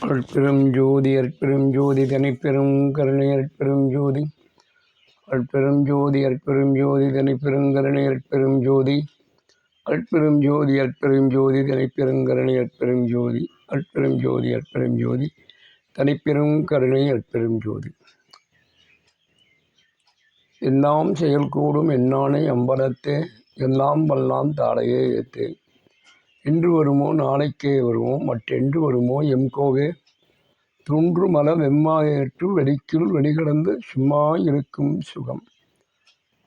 அற்பெரும் ஜோதி அற்பெரும் ஜோதி தனிப்பெரும் கருணை அற்பெரும் ஜோதி அற்பெரும் ஜோதி அற்பெரும் ஜோதி தனிப்பெரும் கருணை அற்பெரும் ஜோதி அற்பெரும் ஜோதி அற்பெரும் ஜோதி தனிப்பெரும் கருணை அற்பெரும் ஜோதி அற்பெரும் ஜோதி அற்பெரும் ஜோதி தனிப்பெரும் கருணை அற்பெரும் ஜோதி எல்லாம் செயல்கூடும் என்னானே அம்பலத்தே எல்லாம் வல்லாம் தாளையே ஏத்தே இன்று வருமோ நாளைக்கே வருவோம் மற்றென்று வருமோ எம்கோவே துன்று மல வெம்மாயேற்று வெடிக்குள் வெளிகடந்து சும்மா இருக்கும் சுகம்.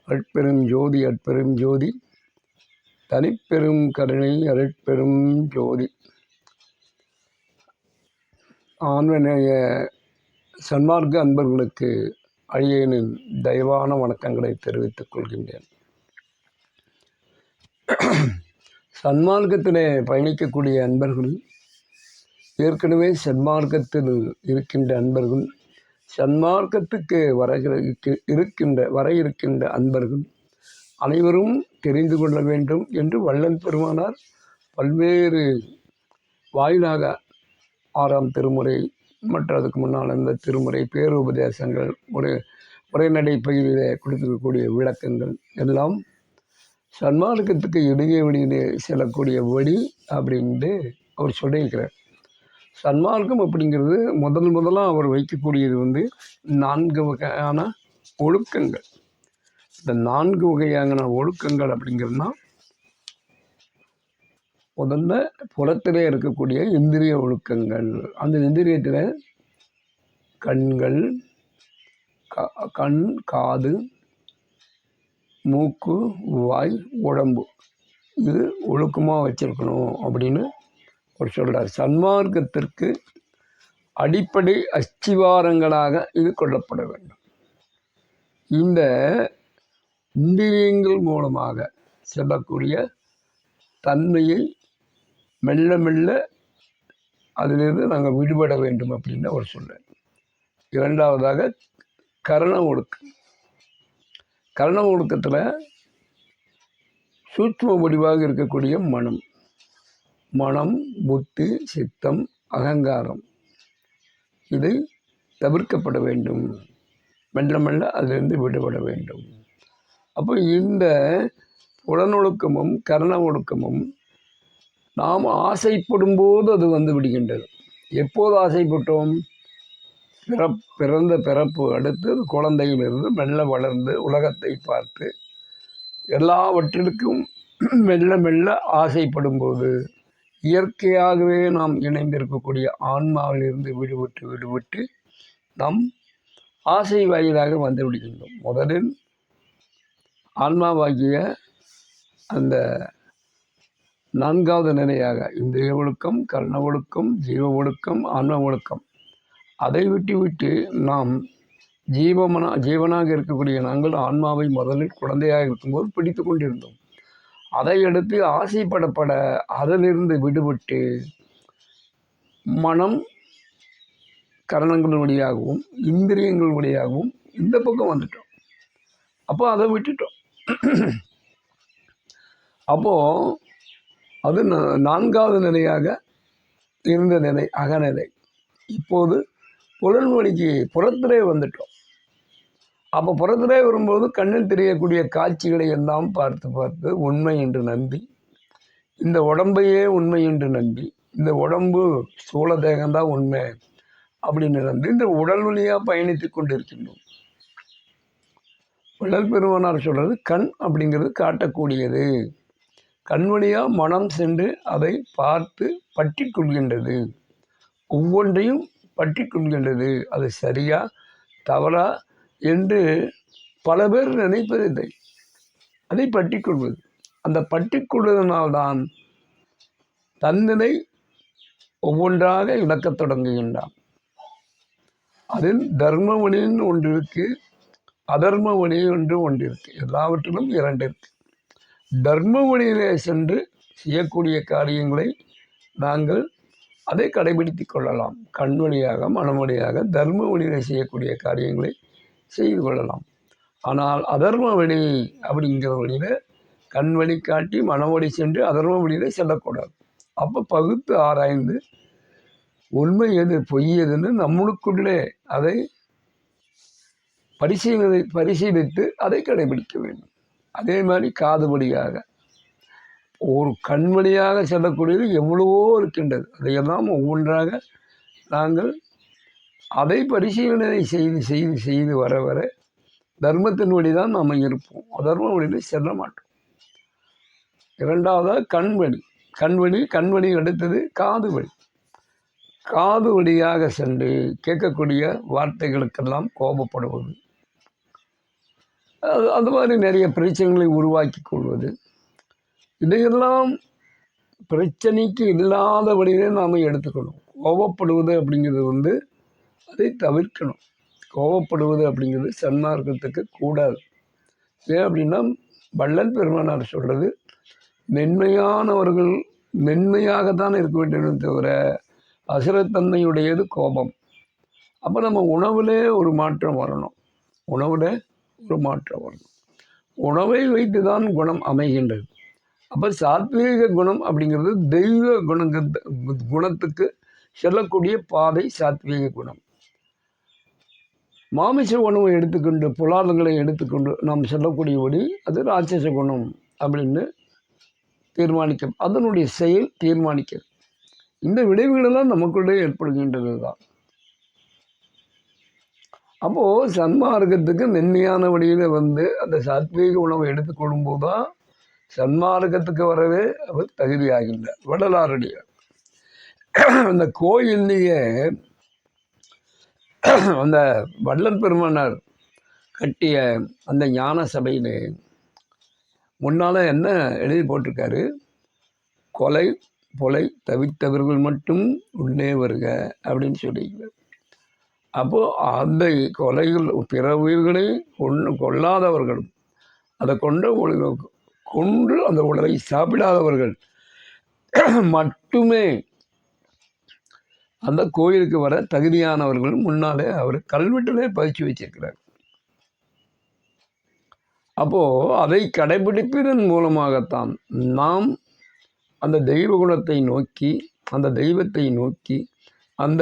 அற்பெரும் ஜோதி அற்பெரும் ஜோதி. தனிப்பெரும் கருணை அருட்பெரும் ஜோதி. ஆன்மநேய சன்மார்க்க அன்பர்களுக்கு அழியனின் தயவான வணக்கங்களை தெரிவித்துக் கொள்கின்றேன். சன்மார்க்கத்திலே பயணிக்கக்கூடிய அன்பர்கள் ஏற்கனவே சன்மார்க்கத்தில் இருக்கின்ற அன்பர்கள் சன்மார்க்கத்துக்கு வரகிற இருக்கின்ற வர இருக்கின்ற அன்பர்கள் அனைவரும் தெரிந்து கொள்ள வேண்டும் என்று வள்ளல் பெருமானார் பல்வேறு வாயிலாக ஆறாம் திருமுறை மற்ற அதுக்கு முன்னால் அந்த திருமுறை பேருபதேசங்கள் ஒரு உரைநடை பகுதியில் கொடுத்துருக்கக்கூடிய விளக்கங்கள் எல்லாம் சன்மார்க்கத்துக்கு இடையே வழியிலே செல்லக்கூடிய வழி அப்படின்ட்டு அவர் சொல்லியிருக்கிறார். சன்மார்க்கம் அப்படிங்கிறது முதல் முதலாக அவர் வைக்கக்கூடியது வந்து நான்கு வகையான ஒழுக்கங்கள். இந்த நான்கு வகையான ஒழுக்கங்கள் அப்படிங்கிறதுனா முதல்ல புறத்திலே இருக்கக்கூடிய இந்திரிய ஒழுக்கங்கள். அந்த இந்திரியத்தில் கண்கள் கண் காது மூக்கு வாய் உடம்பு. இது ஒழுக்கமாக வச்சுருக்கணும் அப்படின்னு அவர் சொல்கிறார் சன்மார்க்கத்திற்கு அடிப்படை அஸ்திவாரங்களாக இது கொள்ளப்பட வேண்டும். இந்த இந்திரியங்கள் மூலமாக செல்லக்கூடிய தன்மையை மெல்ல மெல்ல அதிலிருந்து நாங்கள் விடுபட வேண்டும் அப்படின்னு அவர் சொல்கிறார் இரண்டாவதாக கரண ஒழுக்கம். கரண ஒழுக்கத்தில் சூட்சம வடிவாக இருக்கக்கூடிய மனம். மனம் புத்தி சித்தம் அகங்காரம். இது தவிர்க்கப்பட வேண்டும். மெல்ல மெல்ல அதிலிருந்து விடுபட வேண்டும். அப்போ இந்த புலனொழுக்கமும் கரண ஒழுக்கமும் நாம் ஆசைப்படும் போது அது வந்து விடுகின்றது. எப்போது ஆசைப்பட்டோம்? பிறப் பிறந்த பிறப்பு அடுத்து குழந்தையிலிருந்து மெல்ல வளர்ந்து உலகத்தை பார்த்து எல்லாவற்றிற்கும் மெல்ல மெல்ல ஆசைப்படும் போது இயற்கையாகவே நாம் இணைந்திருக்கக்கூடிய ஆன்மாவிலிருந்து விடுபட்டு விடுபட்டு நம் ஆசை வாயிலாக வந்து விடுகின்றோம். முதலில் ஆன்மாவாகிய அந்த நான்காவது நிலையாக இந்திரிய ஒழுக்கம் கர்ண ஒழுக்கம் ஜீவ ஒழுக்கம் ஆன்ம ஒழுக்கம் அதை விட்டு விட்டு நாம் ஜீவமனா ஜீவனாக இருக்கக்கூடிய நாங்கள் ஆன்மாவை முதலில் குழந்தையாக இருக்கும்போது பிடித்து கொண்டிருந்தோம். அதை அடுத்து ஆசைப்படப்பட அதிலிருந்து விடுபட்டு மனம் கரணங்கள் வழியாகவும் இந்திரியங்கள் வழியாகவும் இந்த பக்கம் வந்துட்டோம். அப்போ அதை விட்டுட்டோம். அப்போது அது நான்காவது நிலையாக இருந்த நிலை அகநிலை. இப்போது புலன்வழிக்கு புறத்திலே வந்துட்டோம். அப்போ புறத்திலே வரும்போது கண்ணில் தெரியக்கூடிய காட்சிகளை எல்லாம் பார்த்து பார்த்து உண்மை என்று நம்பி இந்த உடம்பையே உண்மை என்று நம்பி இந்த உடம்பு சூழ தேகம்தான் உண்மை அப்படின்னு நம்பி இந்த உடல் வழியாக பயணித்து கொண்டு இருக்கின்றோம் உடல் பெருமானார் சொல்கிறது கண் அப்படிங்கிறது காட்டக்கூடியது. கண் வழியாக மனம் சென்று அதை பார்த்து பற்றி கொள்கின்றது. ஒவ்வொன்றையும் பற்றி கொள்கின்றது அது சரியா தவறா என்று பல பேர் நினைப்பதில்லை. அதை பற்றி கொள்வது அந்த பற்றி கொள்வதனால்தான் தன்னிலை ஒவ்வொன்றாக இழக்கத் தொடங்குகின்றான். அதில் தர்ம வழின்னு ஒன்று இருக்கு அதர்ம வழி என்று ஒன்று இருக்கு. எல்லாவற்றிலும் இரண்டு இருக்கு. தர்ம வழியிலே சென்று செய்யக்கூடிய காரியங்களை நாங்கள் அதை கடைபிடித்து கொள்ளலாம். கண் வழியாக மனம் வழியாக தர்ம வழியில் செய்யக்கூடிய காரியங்களை செய்து கொள்ளலாம். ஆனால் அதர்ம வழி அப்படிங்கிற வழியில் கண் வழி காட்டி மன வழி சென்று அதர்ம வழியில் செல்லக்கூடாது. அப்போ பகுத்து ஆராய்ந்து உண்மை எது பொய் எதுன்னு நம்மளுக்குள்ளே அதை பரிசீலனை பரிசீலித்து அதை கடைபிடிக்க வேண்டும். அதே மாதிரி காது வழியாக ஒரு கண் வழியாக செல்லக்கூடியது எவ்வளவோ இருக்கின்றது. அதையெல்லாம் ஒவ்வொன்றாக நாங்கள் அதை பரிசீலனை செய்து செய்து செய்து வர வர தர்மத்தின் வழி தான் நாம் இருப்போம். அதர்ம வழியில் செல்ல மாட்டோம். இரண்டாவதாக கண் வழி கண் வழி கண் வழி அடுத்தது காது வழி காது வழியாக சென்று கேட்கக்கூடிய வார்த்தைகளுக்கெல்லாம் கோபப்படுவது. அது அது மாதிரி நிறைய பிரச்சனைகளை உருவாக்கி கொள்வது. இதையெல்லாம் பிரச்சனைக்கு இல்லாத வழியிலே நாம் எடுத்துக்கணும். கோபப்படுவது அப்படிங்கிறது வந்து அதை தவிர்க்கணும். கோபப்படுவது அப்படிங்கிறது சன்மார்க்கத்துக்கு கூடாது. ஏன் அப்படின்னா வள்ளல் பெருமானார் சொல்கிறது மென்மையானவர்கள் மென்மையாகத்தான் இருக்க வேண்டும் தவிர அசுரத்தன்மையுடையது கோபம். அப்போ நம்ம உணவுலே ஒரு மாற்றம் வரணும். உணவில் ஒரு மாற்றம் வரணும். உணவை வைத்து தான் குணம் அமைகின்றது. அப்போ சாத்வீக குணம் அப்படிங்கிறது தெய்வ குணங்க குணத்துக்கு செல்லக்கூடிய பாதை சாத்வீக குணம். மாமிச உணவை எடுத்துக்கொண்டு புலாதங்களை எடுத்துக்கொண்டு நாம் செல்லக்கூடியபடி அது ராட்சச குணம் அப்படின்னு தீர்மானிக்கும். அதனுடைய செயல் தீர்மானிக்கிறது இந்த விளைவுகளெல்லாம் நமக்குள்ளே ஏற்படுகின்றது தான் அப்போது சன்மார்க்கத்துக்கு மென்மையான வழியில் வந்து அந்த சாத்வீக உணவை எடுத்துக்கொள்ளும்போது தான் சன்மார்க்கத்துக்கு வரவே அவர் தகுதியாகின்றார் வடலாருடைய அந்த கோயில்லையே அந்த வள்ளல் பெருமானார் கட்டிய அந்த ஞான சபையில் முன்னால் என்ன எழுதி போட்டிருக்காரு? கொலை கொலை தவித்தவர்கள் மட்டும் உள்ளே வருக அப்படின்னு சொல்லியிருக்கிறார் அப்போது அந்த கொலைகள் பிற உயிர்களை கொண்டு கொல்லாதவர்களும் அதை உங்களுக்கு கொன்று அந்த உடலை சாப்பிடாதவர்கள் மட்டுமே அந்த கோயிலுக்கு வர தகுதியானவர்கள் முன்னாலே அவர் கல்வெட்டிலே பதிச்சு வச்சிருக்கிறார். அப்போது அதை கடைபிடிப்பதன் மூலமாகத்தான் நாம் அந்த தெய்வ குணத்தை நோக்கி அந்த தெய்வத்தை நோக்கி அந்த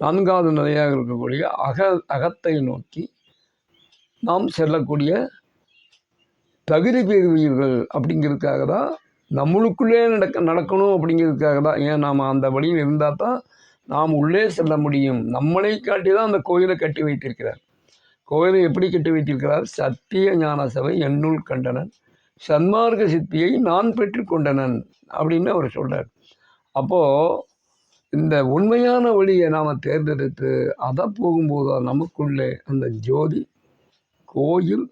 நான்காவது நிலையாக இருக்கக்கூடிய அக அகத்தை நோக்கி நாம் செல்லக்கூடிய தகுதி பெறுவீர்கள் அப்படிங்கிறதுக்காக தான் நம்மளுக்குள்ளே நடக்க நடக்கணும் அப்படிங்கிறதுக்காக தான் ஏன்? நாம் அந்த வழியில் இருந்தால் தான் நாம் உள்ளே செல்ல முடியும். நம்மளை காட்டி தான் அந்த கோயிலை கட்டி வைத்திருக்கிறார். கோயிலை எப்படி கட்டி வைத்திருக்கிறார்? சத்திய ஞான சபை என்னுள் கண்டனன். சன்மார்க்க சித்தியை நான் பெற்றுக்கொண்டனன் அப்படின்னு அவர் சொல்கிறார் அப்போது இந்த உண்மையான வழியை நாம் தேர்ந்தெடுத்து அதை போகும்போது நமக்குள்ளே அந்த ஜோதி கோயில்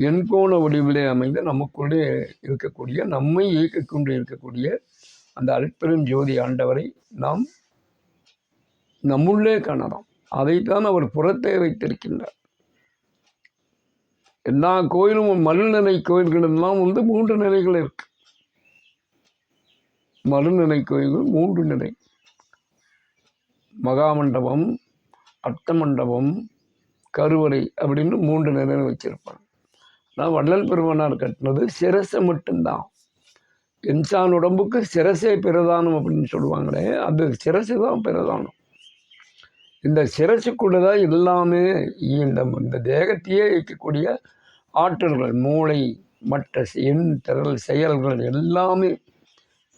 எண்கோண வடிவிலே அமைந்து நமக்குள்ளே இருக்கக்கூடிய நம்மை இயக்கிக்கொண்டு இருக்கக்கூடிய அந்த அற்பெரும் ஜோதி ஆண்டவரை நாம் நம்முள்ளே காணலாம். அதைத்தான் அவர் புறத்தே வைத்திருக்கின்றார். எல்லா கோயிலும் மறுநிலை கோயில்களெல்லாம் வந்து மூன்று நிலைகள் இருக்கு. மறுநிலை கோயில்கள் மூன்று நிலை. மகாமண்டபம் அட்டமண்டபம் கருவறை அப்படின்னு மூன்று நிலை வச்சிருப்பாங்க. நான் வள்ளல் பெருமானார் கட்டினது சிரசை மட்டும்தான். இன்சான் உடம்புக்கு சிரசே பிரதானம் அப்படின்னு சொல்லுவாங்களே அந்த சிரசு தான் பிரதானம். இந்த சிரசுக்குள்ள தான் எல்லாமே இந்த இந்த தேகத்தையே இயக்கக்கூடிய ஆற்றல்கள் மூளை மற்ற எண் திரள் செயல்கள் எல்லாமே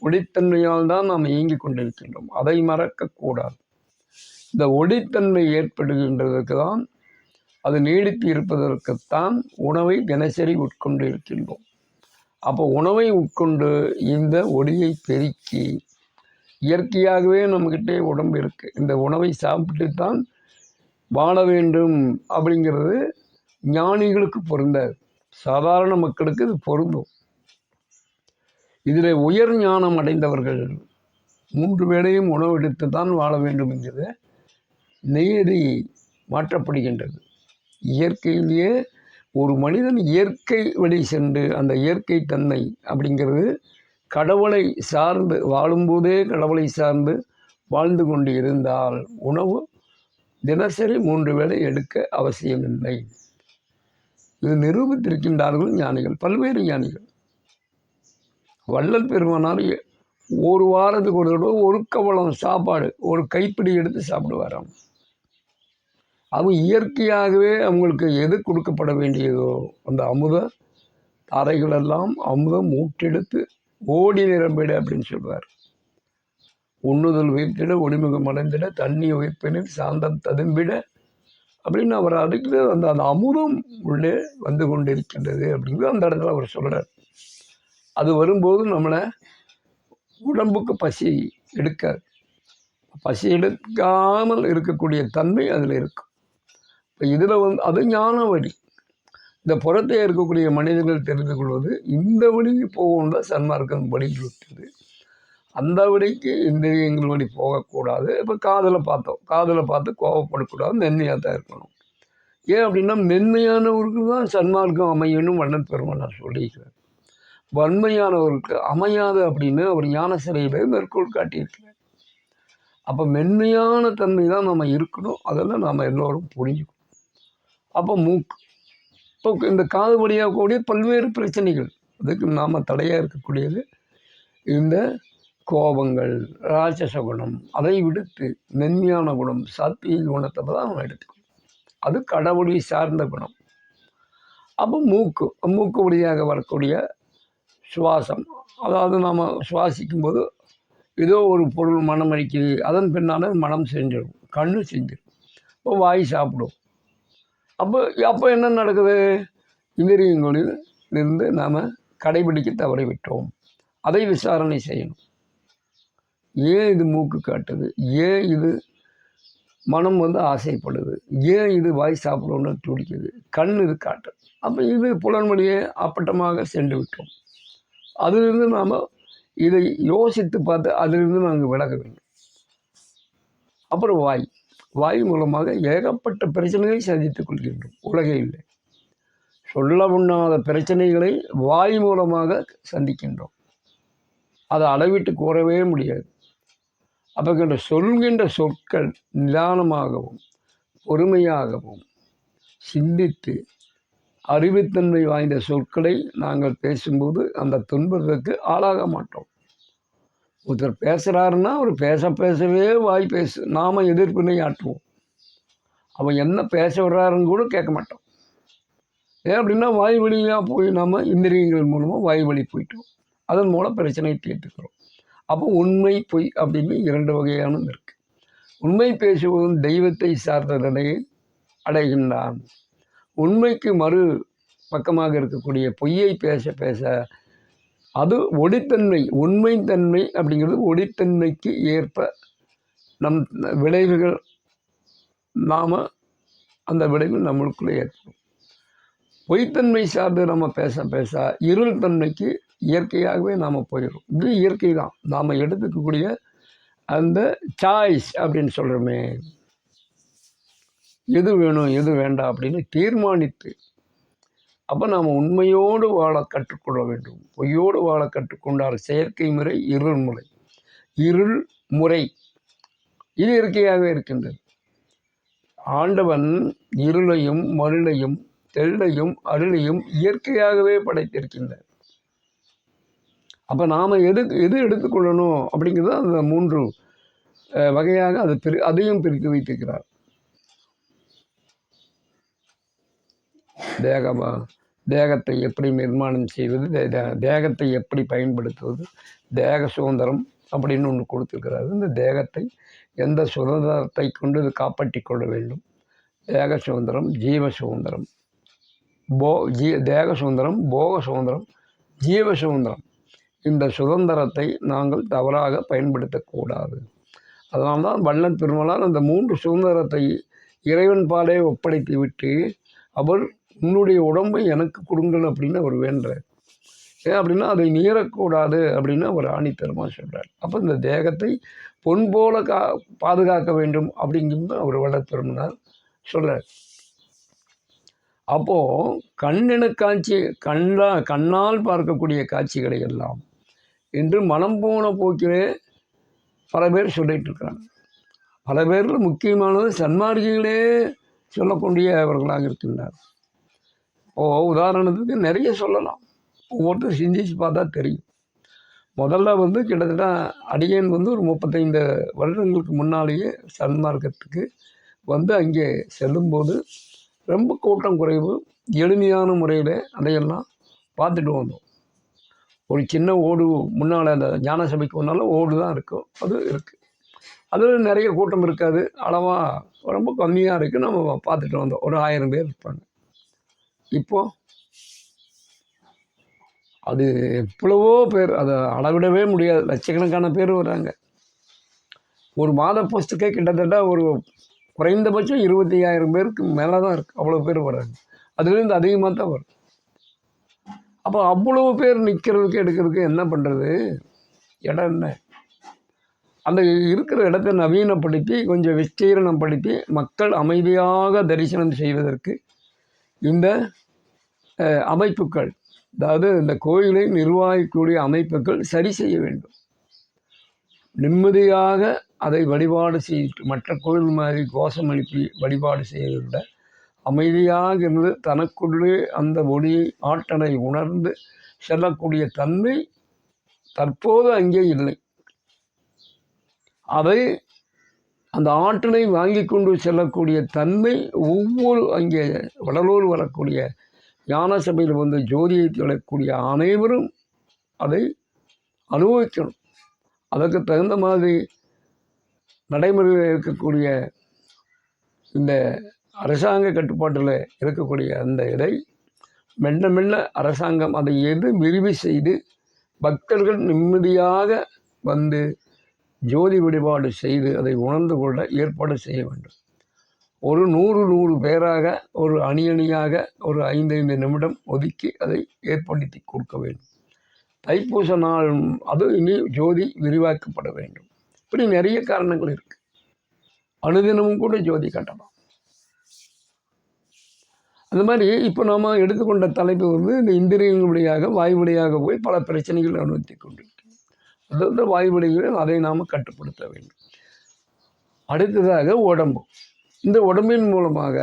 ஒளித்தன்மையால் தான் நாம் இயங்கி கொண்டிருக்கின்றோம். அதை மறக்கக்கூடாது. இந்த ஒளித்தன்மை ஏற்படுகின்றதற்கு தான் அது நீடித்து இருப்பதற்குத்தான் உணவை தினசரி உட்கொண்டு இருக்கின்றோம் அப்போ உணவை உட்கொண்டு இந்த ஒளியை பெருக்கி இயற்கையாகவே நம்மக்கிட்டே உடம்பு இருக்குது இந்த உணவை சாப்பிட்டு தான் வாழ வேண்டும் அப்படிங்கிறது ஞானிகளுக்கு பொருந்தாது. சாதாரண மக்களுக்கு இது பொருந்தும். இதில் உயர் ஞானம் அடைந்தவர்கள் மூன்று வேளையும் உணவு எடுத்து தான் வாழ வேண்டும் என்கிற நெய்யதி மாற்றப்படுகின்றது. இயற்கையிலேயே ஒரு மனிதன் இயற்கை வழி சென்று அந்த இயற்கை தன்மை அப்படிங்கிறது கடவுளை சார்ந்து வாழும்போதே கடவுளை சார்ந்து வாழ்ந்து கொண்டு இருந்தால் உணவு தினசரி மூன்று வேளை எடுக்க அவசியமில்லை. இது நிரூபித்திருக்கின்றார்கள் ஞானிகள் பல்வேறு ஞானிகள். வள்ளல் பெருமானார் ஒரு வாரத்துக்கு ஒரு தடவை ஒரு கவளம் சாப்பாடு ஒரு கைப்பிடி எடுத்து சாப்பிடுவாராம். அவங்க இயற்கையாகவே அவங்களுக்கு எது கொடுக்கப்பட வேண்டியதோ அந்த அமுத தாரைகளெல்லாம் அமுதம் மூட்டெடுத்து ஓடி நிரம்பிட அப்படின்னு சொல்வார் உண்ணுதல் உயிர்த்திட ஒளிமுகம் அடைந்திட தண்ணி உயிர்ப்பினில் சாந்தம் ததும்பிட அப்படின்னு அவர் அதுக்கு அந்த அந்த அமுதம் உள்ளே வந்து கொண்டிருக்கின்றது அப்படிங்கிறது அந்த இடத்துல அவர் சொல்கிறார் அது வரும்போது நம்மளை உடம்புக்கு பசி எடுக்காது. பசி எடுக்காமல் இருக்கக்கூடிய தன்மை அதில் இருக்கும். இப்போ இதில் வந்து அது ஞான வழி. இந்த புறத்தே இருக்கக்கூடிய மனிதர்கள் தெரிந்து கொள்வது இந்த வழிக்கு போகும் தான் சன்மார்க்கம் வலியுறுத்துது அந்த வழிக்கு இந்திரியங்கள் வழி போகக்கூடாது. இப்போ காதில் பார்த்தோம். காதில் பார்த்து கோவப்படக்கூடாது மென்மையாக தான் இருக்கணும். ஏன் அப்படின்னா மென்மையானவருக்கு தான் சன்மார்க்கம் அமையணும் வண்ணன் நான் சொல்லியிருக்கிறார். வன்மையானவருக்கு அமையாது அப்படின்னு அவர் ஞான சிறையிலே மேற்கோள் காட்டியிருக்கிறார். அப்போ மென்மையான தன்மை தான் நம்ம இருக்கணும். அதெல்லாம் நாம் எல்லோரும் புரிஞ்சுக்கணும். அப்போ மூக்கு இப்போ இந்த காது வழியாக கூடிய பல்வேறு பிரச்சனைகள். அதுக்கு நாம் தடையாக இருக்கக்கூடியது இந்த கோபங்கள் ராட்சச குணம் அதை விடுத்து மென்மையான குணம் சாத்வீக குணத்தை தான் அவன் எடுத்துக்கணும். அது கடவுளை சார்ந்த குணம். அப்போ மூக்கு மூக்கு வழியாக வரக்கூடிய சுவாசம். அதாவது நாம் சுவாசிக்கும் போது ஏதோ ஒரு பொருள் மனம் அடிக்குது அதன் பின்னால் மனம் செஞ்சிடும் கண்ணு செஞ்சிடும். இப்போ வாய் சாப்பிடும். அப்போ அப்போ என்ன நடக்குது? இந்திரியங்களில் இருந்து நாம் கடைபிடிக்க தவறிவிட்டோம். அதை விசாரணை செய்யணும். ஏன் இது மூக்கு காட்டுது? ஏன் இது மனம் வந்து ஆசைப்படுது? ஏன் இது வாய் சாப்பிடணும்னு துடிக்குது? கண் இது காட்டுது. அப்போ இது புலன்மொழியே அப்பட்டமாக சென்று விட்டோம். அதிலிருந்து நாம் இதை யோசித்து பார்த்து அதிலிருந்து நாங்கள் விலக வேண்டும் அப்புறம் வாய். வாய் மூலமாக ஏகப்பட்ட பிரச்சனைகளை சந்தித்துக் கொள்கின்றோம். உலகையில் சொல்ல உண்ணாத பிரச்சனைகளை வாய் மூலமாக சந்திக்கின்றோம். அதை அளவிட்டு கூறவே முடியாது. அப்போ சொல்கின்ற சொற்கள் நிதானமாகவும் பொறுமையாகவும் சிந்தித்து அறிவுத்தன்மை வாய்ந்த சொற்களை நாங்கள் பேசும்போது அந்த துன்பத்திற்கு ஆளாக மாட்டோம். ஒருத்தர் பேசுகிறாருன்னா அவர் பேச பேசவே வாய் பேசு நாம் எதிர்ப்பினை ஆற்றுவோம் அவன் என்ன பேச விடுறாருன்னு கூட கேட்க மாட்டோம். ஏன் அப்படின்னா வாய் வழியாக போய் நாம் இந்திரியங்கள் மூலமாக வாய் வழி போயிட்டோம். அதன் மூலம் பிரச்சனையை தீர்த்துக்கிறோம். அப்போ உண்மை பொய் அப்படின்னு இரண்டு வகையானது இருக்குது உண்மை பேசுவதும் தெய்வத்தை சார்ந்த அடைகின்றான். உண்மைக்கு மறு பக்கமாக இருக்கக்கூடிய பொய்யை பேச பேச அது ஒடித்தன்மை உண்மைத்தன்மை அப்படிங்கிறது ஒடித்தன்மைக்கு ஏற்ப நம் விளைவுகள் நாம் அந்த விளைவு நம்மளுக்குள்ளே ஏற்படும். பொய்த்தன்மை சார்ந்து நம்ம பேச பேச இருள் தன்மைக்கு இயற்கையாகவே நாம் போயிடும் இது இயற்கை தான். நாம் எடுத்துக்கக்கூடிய அந்த சாய்ஸ் அப்படின்னு சொல்கிறோமே எது வேணும் எது வேண்டாம் அப்படின்னு தீர்மானித்து அப்போ நாம் உண்மையோடு வாழ கற்றுக்கொள்ள வேண்டும். பொய்யோடு வாழ கற்றுக்கொண்டால் செயற்கை முறை இருள் முறை. இருள் முறை. இது இயற்கையாக இருக்கின்றது. ஆண்டவன் இருளையும் மருளையும் தெள்ளையும் அருளையும் இயற்கையாகவே படைத்திருக்கின்றார். அப்போ நாம் எது எது எடுத்துக்கொள்ளணும் அப்படிங்கிறது அந்த மூன்று வகையாக அது பிரி அதையும் பிரித்து வைத்திருக்கிறார். தேகமா? தேகத்தை எப்படி நிர்மாணம் செய்வது தேகத்தை எப்படி பயன்படுத்துவது தேக சுதந்திரம் அப்படின்னு ஒன்று கொடுத்துருக்கிறாரு. இந்த தேகத்தை எந்த சுதந்திரத்தை கொண்டு இது காப்பாற்றி கொள்ள வேண்டும்? தேக சுதந்திரம் ஜீவ சுதந்திரம். போ ஜீ தேக சுதந்திரம் போக சுதந்திரம் ஜீவ சுதந்திரம். இந்த சுதந்திரத்தை நாங்கள் தவறாக பயன்படுத்தக்கூடாது அதனால்தான் தான் வள்ளல் பெருமளால் அந்த மூன்று சுதந்திரத்தை இறைவன் பாலே ஒப்படைத்து விட்டு அவர் உன்னுடைய உடம்பை எனக்கு கொடுங்கள் அப்படின்னு அவர் வேண்டுறார். ஏன் அப்படின்னா அதை மீறக்கூடாது அப்படின்னு அவர் ஆணித்தரமாக சொல்கிறார் அப்போ இந்த தேகத்தை பொன் போல கா பாதுகாக்க வேண்டும் அப்படிங்கிறது அவர் வளர்த்திருந்தார் சொல்கிறார் அப்போது கண்ணென காட்சி கண்ணா கண்ணால் பார்க்கக்கூடிய காட்சிகளை எல்லாம் என்று மனம் போன போக்கிலே பல பேர் சொல்லிகிட்டு இருக்கிறாங்க. பல பேரில் முக்கியமானது சன்மார்க்கிகளே சொல்லக்கூடியவர்களாக இருக்கின்றார் ஓ உதாரணத்துக்கு நிறைய சொல்லலாம். ஒவ்வொருத்தரும் சிந்திச்சு பார்த்தா தெரியும். முதல்ல வந்து கிட்டத்தட்ட அடியேன் வந்து ஒரு முப்பத்தைந்து வருடங்களுக்கு முன்னாலேயே சன்மார்க்கத்துக்கு வந்து அங்கே செல்லும்போது ரொம்ப கூட்டம் குறைவு எளிமையான முறையில் அதையெல்லாம் பார்த்துட்டு வந்தோம். ஒரு சின்ன ஓடு முன்னால் அந்த ஞான சபைக்கு முன்னால் ஓடு தான் இருக்கும் அது இருக்குது அதில் நிறைய கூட்டம் இருக்காது அளவாக ரொம்ப கம்மியாக இருக்குது நம்ம பார்த்துட்டு வந்தோம். ஒரு ஆயிரம் பேர் இருப்பாங்க. இப்போது அது எவ்வளவோ பேர் அதை அளவிடவே முடியாது. லட்சக்கணக்கான பேர் வராங்க. ஒரு மாத போஸ்ட்டுக்கே கிட்டத்தட்ட ஒரு குறைந்தபட்சம் இருபத்தி ஐயாயிரம் பேருக்கு மேலே தான் இருக்குது அவ்வளோ பேர் வர்றாங்க அதுலேருந்து அதிகமாக தான் வரும். அப்போ அவ்வளோ பேர் நிற்கிறதுக்கு எடுக்கிறதுக்கு என்ன பண்ணுறது இடம் என்ன? அந்த இருக்கிற இடத்தை நவீனப்படுத்தி கொஞ்சம் விஸ்தீரணப்படுத்தி மக்கள் அமைதியாக தரிசனம் செய்வதற்கு இந்த அமைப்புகள் அதாவது இந்த கோயிலை நிர்வாகிக்கூடிய அமைப்புகள் சரி செய்ய வேண்டும். நிம்மதியாக அதை வழிபாடு செய்து மற்ற கோயில் மாதிரி கோஷம் எழுப்பி வழிபாடு செய்வதை விட அமைதியாக இருந்து தனக்குள்ளே அந்த ஒளியை ஆற்றலை உணர்ந்து செல்லக்கூடிய தன்மை தற்போது அங்கே இல்லை. அதை அந்த ஆற்றலை வாங்கி கொண்டு செல்லக்கூடிய தன்மை ஒவ்வொரு அங்கே வடலூர் வரக்கூடிய ஞான சபையில் வந்து ஜோதியை தொழக்கூடிய அனைவரும் அதை அனுபவிக்கணும். அதற்கு தகுந்த மாதிரி நடைமுறையில் இருக்கக்கூடிய இந்த அரசாங்க கட்டுப்பாட்டில் இருக்கக்கூடிய அந்த இதை மெல்ல மெல்ல அரசாங்கம் அதை எது விரிவு செய்து பக்தர்கள் நிம்மதியாக வந்து ஜோதி வழிபாடு செய்து அதை உணர்ந்து கொள்ள ஏற்பாடு செய்ய வேண்டும். ஒரு நூறு நூறு பேராக ஒரு அணி அணியாக ஒரு ஐந்து ஐந்து நிமிடம் ஒதுக்கி அதை ஏற்படுத்தி கொடுக்க வேண்டும். தைப்பூச நாள் அது இனி ஜோதி விரிவாக்கப்பட வேண்டும். இப்படி நிறைய காரணங்கள் இருக்கு. அனுதினமும் கூட ஜோதி காட்டலாம். அந்த மாதிரி இப்போ நாம் எடுத்துக்கொண்ட தலைப்பு வந்து இந்த இந்திரியங்கள் வழியாக வாய் வழியாக போய் பல பிரச்சனைகள் அனுபவித்து கொண்டிருக்கு. அதாவது வாய் வழிகளில் அதை நாம் கட்டுப்படுத்த வேண்டும். அடுத்ததாக உடம்பு. இந்த உடம்பின் மூலமாக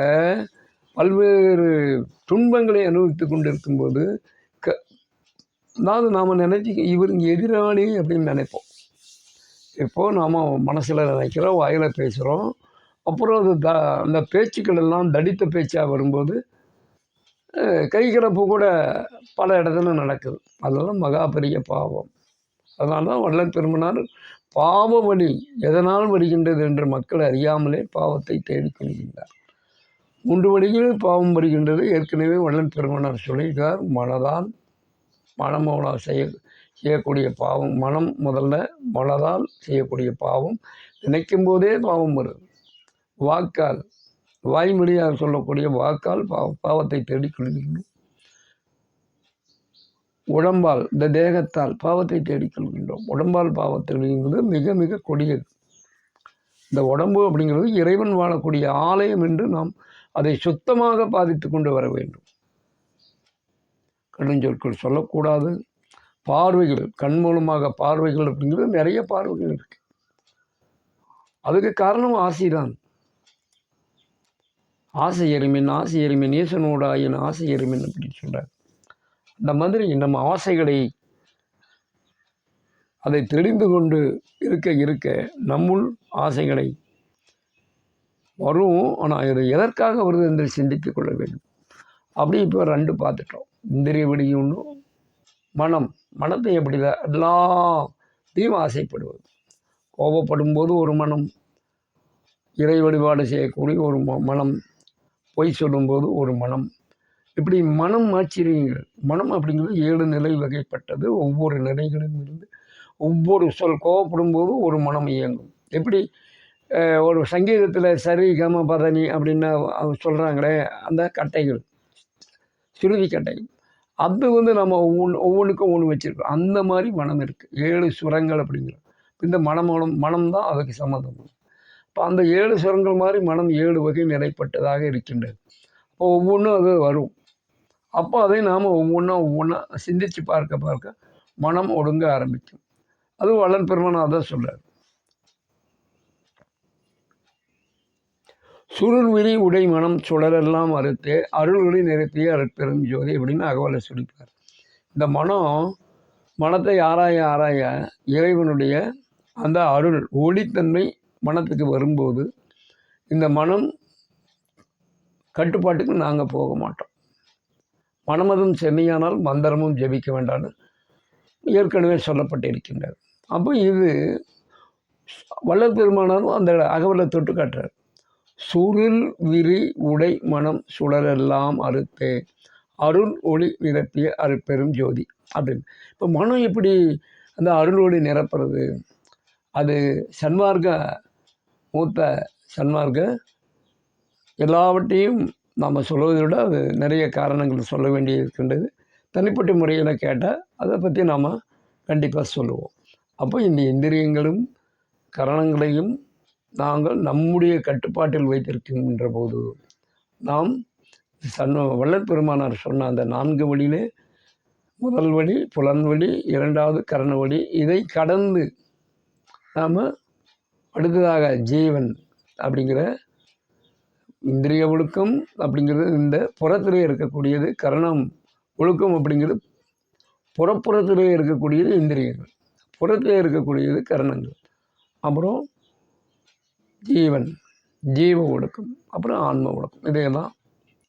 பல்வேறு துன்பங்களை அனுபவித்து கொண்டிருக்கும்போது க அதாவது நாம் நினைச்சி இவர் இங்கே எதிராளி அப்படின்னு நினைப்போம். இப்போது நாம் மனசில் நினைக்கிறோம் வாயில் பேசுகிறோம் அப்புறம் அது த அந்த பேச்சுக்கள் எல்லாம் தடித்த பேச்சாக வரும்போது அஹ், கை கூட பல இடத்துல நடக்குது. அதெல்லாம் மகா பெரிய பாவம். அதனால தான் வள்ளல் பெருமனார் பாவ வழி எதனால் வருகின்றது என்று மக்கள் அறியாமலே பாவத்தை தேடிக்கொள்கின்றார் மூன்று வழிகளில் பாவம் வருகின்றது. ஏற்கனவே வள்ளல் பெருமனார் சொல்லியிருக்கார் மனதால் மனமோனால் செய்ய செய்யக்கூடிய பாவம் மனம் முதல்ல மனதால் செய்யக்கூடிய பாவம் நினைக்கும் போதே பாவம் வருது. வாக்கால் வாய்மொழியாக சொல்லக்கூடிய வாக்கால் பாவ பாவத்தை தேடிக்கொள்கின்றோம் உடம்பால் இந்த தேகத்தால் பாவத்தை தேடிக்கொள்கின்றோம் உடம்பால் பாவத்தை என்பது மிக மிக கொடியது. இந்த உடம்பு அப்படிங்கிறது இறைவன் வாழக்கூடிய ஆலயம் என்று நாம் அதை சுத்தமாக பாதித்து கொண்டு வர வேண்டும். கடுஞ்சொற்கள் சொல்லக்கூடாது. பார்வைகள் கண் மூலமாக பார்வைகள் அப்படிங்கிறது நிறைய பார்வைகள் இருக்கு. அதுக்கு காரணம் ஆசைதான். ஆசை எருமின் ஆசை எருமின் ஈசனோட ஆயின் ஆசை எருமின் அப்படின்னு சொல்கிறார் இந்த மாதிரி நம்ம ஆசைகளை அதை தெரிந்து கொண்டு இருக்க இருக்க நம்முள் ஆசைகளை வரும். ஆனால் இது எதற்காக வருது என்று சிந்தித்து கொள்ள வேண்டும். அப்படி இப்போ ரெண்டு பார்த்துட்டோம். இந்திரிய விடி ஒன்றும் மனம். மனத்தை எப்படி தான் எல்லாத்தையும் ஆசைப்படுவது. கோபப்படும் போது ஒரு மனம் இறை வழிபாடு செய்யக்கூடிய ஒரு ம- மனம். பொய் சொல்லும்போது ஒரு மனம். இப்படி மனம் ஆச்சரியங்கள் மனம் அப்படிங்கிறது ஏழு நிலை வகைப்பட்டது. ஒவ்வொரு நிலைகளிலும் இருந்து ஒவ்வொரு சொல் கோவப்படும் போது ஒரு மனம் இயங்கும். எப்படி? ஒரு சங்கீதத்தில் சரி கம பதனி அப்படின்னு அவங்க சொல்கிறாங்களே அந்த கட்டைகள். சுருதி கட்டைகள். அது வந்து நம்ம ஒவ்வொன்று ஒவ்வொன்றுக்கும் ஒன்று வச்சுருக்கோம். அந்த மாதிரி மனம் இருக்குது ஏழு சுரங்கள் அப்படிங்கிறோம் இந்த மனமோളം மனம் தான் அதுக்கு சம்மந்தம். இப்போ அந்த ஏழு சுரங்கள் மாதிரி மனம் ஏழு வகை நிலைப்பட்டதாக இருக்கின்றது. அப்போ ஒவ்வொன்றும் அது வரும். அப்போ அதை நாம் ஒவ்வொன்றா ஒவ்வொன்றா சிந்தித்து பார்க்க பார்க்க மனம் ஒடுங்க ஆரம்பிக்கும். அது வளன் பெருமனாக தான் சொல்கிறார் சுருள் விரி உடை மனம் சுழலெல்லாம் அறுத்து அருள்களை நிறுத்திய அருட்பெரும் ஜோதி அப்படின்னு அகவலை சொல்லிப்பார். இந்த மனம் மனத்தை ஆராய ஆராய இறைவனுடைய அந்த அருள் ஒளித்தன்மை மனத்துக்கு வரும்போது இந்த மனம் கட்டுப்பாட்டுக்கு நாங்கள் போக மாட்டோம். மனமதும் செம்மையானால் மந்திரமும் ஜெபிக்க வேண்டாம்னு ஏற்கனவே சொல்லப்பட்டிருக்கின்றது. அப்போ இது வள்ளல் பெருமானாலும் அந்த அகவலை தொட்டு காட்டுறார். சுருள் விரி உடை மனம் சுழலெல்லாம் அறுத்தே அருள் ஒளி நிரப்பிய அருட்பெரும் ஜோதி அப்படின்னு. இப்போ மனம் எப்படி அந்த அருள் ஒளி நிரப்புறது? அது சன்மார்க்க மூத்த சன்மார்க்க எல்லாவற்றையும் நாம் சொல்வதை விட அது நிறைய காரணங்கள் சொல்ல வேண்டியது இருக்கின்றது தனிப்பட்ட முறையில் கேட்டால் அதை பற்றி நாம் கண்டிப்பாக சொல்லுவோம். அப்போ இந்த இந்திரியங்களும் கரணங்களையும் நாங்கள் நம்முடைய கட்டுப்பாட்டில் வைத்திருக்கின்ற போது நாம் சன் வள்ளற்பெருமானார் சொன்ன அந்த நான்கு வழியிலே முதல் வழி புலன் வழி இரண்டாவது கரண வழி இதை கடந்து நாம் அடுத்ததாக ஜீவன் அப்படிங்கிற இந்திரிய ஒழுக்கம் அப்படிங்கிறது இந்த புறத்திலே இருக்கக்கூடியது கரணம் ஒழுக்கம் அப்படிங்கிறது புறப்புறத்திலே இருக்கக்கூடியது இந்திரியங்கள். புறத்திலே இருக்கக்கூடியது கரணங்கள். அப்புறம் ஜீவன் ஜீவ ஒழுக்கம் அப்புறம் ஆன்ம ஒழுக்கம் இதையெல்லாம்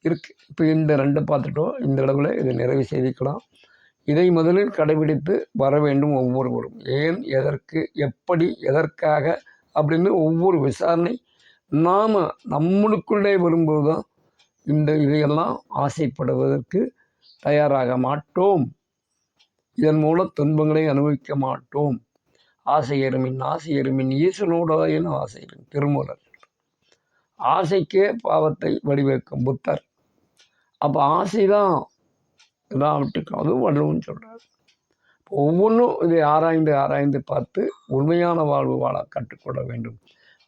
இருக்குது இப்போ இந்த ரெண்டை பார்த்துட்டோம் இந்த அளவில் இதை நிறைவு செய்திக்கலாம் இதை முதலில் கடைபிடித்து வர வேண்டும் ஒவ்வொருவரும். ஏன் எதற்கு எப்படி எதற்காக அப்படின்னு ஒவ்வொரு விசாரணை நாம் நம்மளுக்குள்ளே வரும்போது தான் இந்த இதையெல்லாம் ஆசைப்படுவதற்கு தயாராக மாட்டோம். இதன் மூலம் துன்பங்களை அனுபவிக்க மாட்டோம். ஆசை எருமின் ஆசை எருமின் ஈசனோடாயின் ஆசை திருமூலர். ஆசைக்கே பாவத்தை வடிவெடுக்கும் புத்தர். அப்போ ஆசை தான் இதான் விட்டுக்கும் அதுவும் வள்ளுவன் சொல்கிறார் ஒவ்வொன்றும் இதை ஆராய்ந்து ஆராய்ந்து பார்த்து உண்மையான வாழ்வு வாழ கற்றுக்கொள்ள வேண்டும்.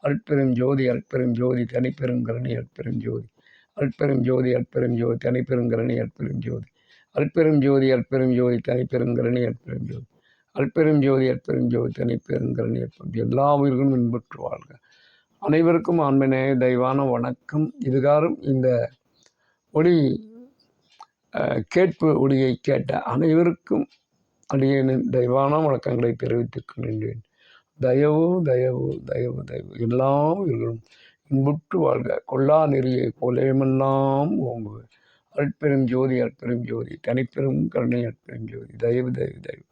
அற்பெரும் ஜோதி அற்பெரும் ஜோதி தனிப்பெருங்கரணி அற்பெரும் ஜோதி. அற்பெரும் ஜோதி அற்பெரும் ஜோதி தனிப்பெருங்கரணி அற்பெரும் ஜோதி. அற்பெரும் ஜோதி அற்பெரும் ஜோதி தனிப்பெருங்கரணி அற்பெரும் ஜோதி. அற்பெரும் ஜோதி அற்பெரும் ஜோதி தனிப்பெருங்கரணி அற்பெரும் எல்லா உயிர்களும் இன்புற்று வாழ்க. அனைவருக்கும் ஆண்மனே தெய்வான வணக்கம். இதுகாரும் இந்த ஒளி கேட்பு ஒளியை கேட்ட அனைவருக்கும் அடியேனின் தெய்வான வணக்கங்களை தெரிவித்துக் கொள்கின்றேன். தயவு தயவு தயவு தயவு. எல்லாம் இருக்கணும் இன்புற்று வாழ்க. கொல்லா நெறியை கொலையமெல்லாம் ஓங்குவேன் அற்பெரும் ஜோதி அற்பெரும் ஜோதி. தனிப்பெரும் கருணை அற்பெரும் ஜோதி. தயவு தயவு தயவு.